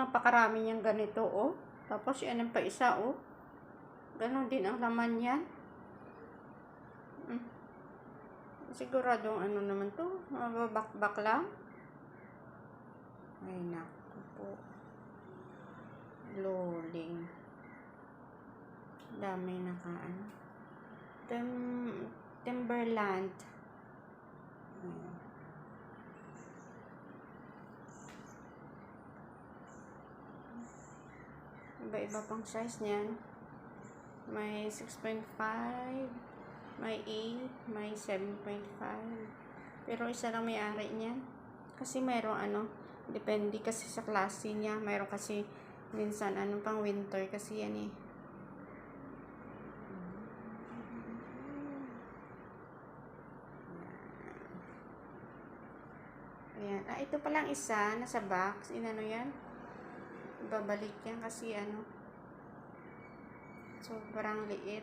napakarami niyang ganito, oh. Tapos yan ang pa isa, oh. Ganon din ang laman yan. Mm. Siguradong ano naman to, mababakbak lang. Ay, naku po. Loling. Dami nakaan. Tim Timberland. Iba-iba pang size niyan. May 6.5, may 8, may 7.5. Pero isa lang may-ari niyan. Kasi mayroong ano, depende kasi sa klase niya. Mayroon kasi minsan ano pang winter kasi yan eh. Ayan. Ah, ito palang isa, nasa box. Inano yan? Babalik yan kasi ano, sobrang liit.